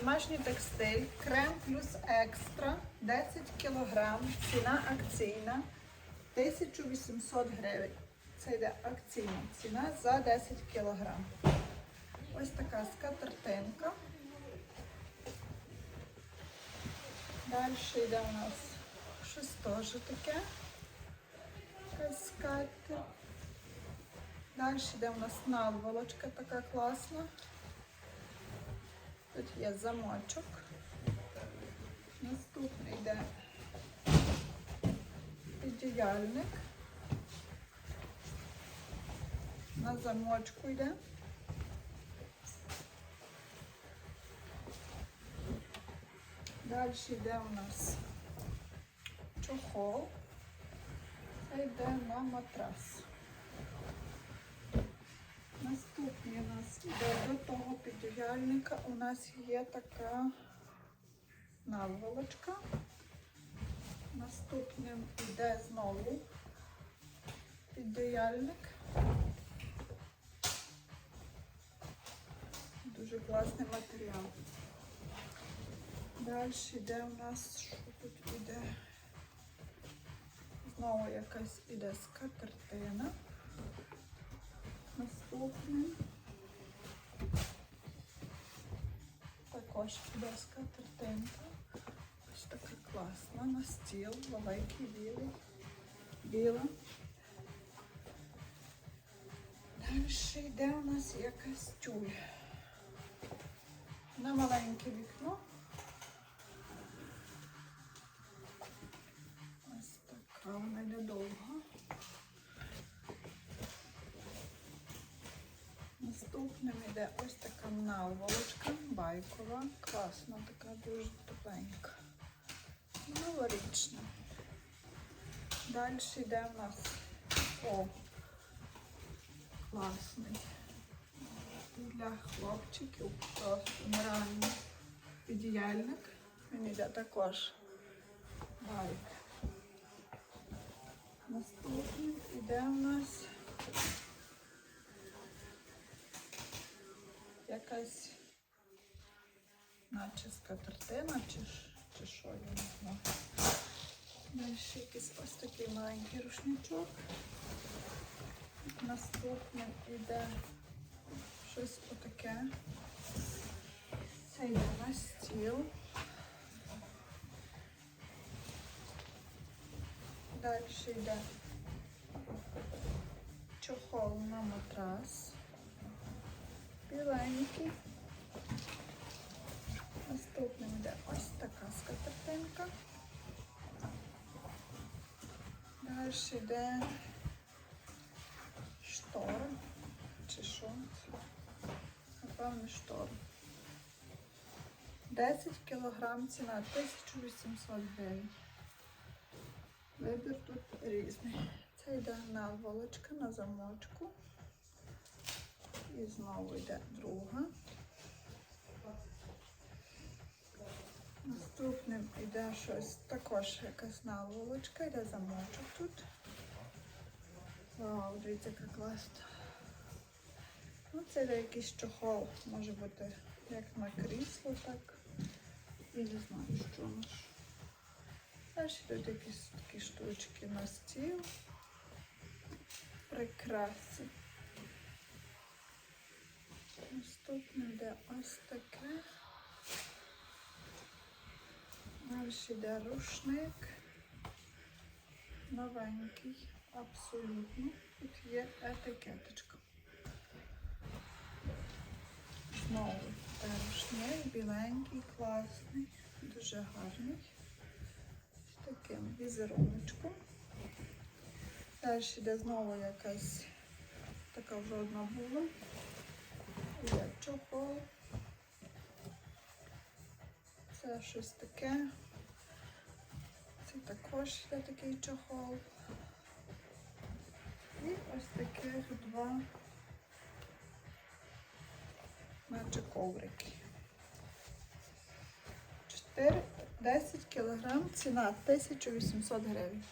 домашній текстиль, крем плюс екстра, 10 кг, ціна акційна, 1800 гривень. Це йде акційна ціна за 10 кг. Ось така скатертинка. Далі йде у нас щось таке. Якась. Далі йде у нас наволочка така класна. Тут є замочок. Наступний йде піддіяльник. На замочку йде. Далі йде у нас чохол. Це йде на матрас. Наступний у нас йде до того піддіяльника. У нас є така наволочка. Наступним йде знову піддіяльник. Дуже класний матеріал. Далі йде у нас, що тут іде? Знову якась іде скатертина. Наступний. Також іде скатертинка. Ось така класна на стіл, великий, білий, біла. Далі йде у нас якась тюль. На маленьке вікно. Наступним йде ось така наволочка байкова, класна, така дуже тепленька. Новорічна. Далі йде у нас о, класний. Для хлопчиків просто нереальний підіяльник. Він йде також байк. Наступний йде у нас якась наче скатертина, чи, чи що, я не знаю. Далі якийсь ось такий маленький рушничок. Наступним йде щось отаке. Це йде на стіл. Далі йде чохол на матрас. Біленький. Наступним йде ось така скатертинка. Далі йде штора. Чи що? Напевно, штора. 10 кг ціна 1800 гривень. Вибір тут різний. Це йде наволочка на замочку. І знову йде друга. Наступним йде щось, також якась наволочка, йде замочок тут. Вау, дивіться, яка класна. Ну, це йде якийсь чохол, може бути як на крісло, так. І не знаю, що у. Далі йдуть якісь такі штучки на стіл. Прикраси. Наступне йде ось таке. Далі йде рушник. Новенький, абсолютно. Тут є етикеточка. Знову рушник, біленький, класний, дуже гарний. З таким візеруночком. Далі йде знову якась така вже одна була. Є чохол. Це щось таке. Це також є такий чохол. І ось таких два наче коврики. 4, 10 кг, ціна 1800 гривень.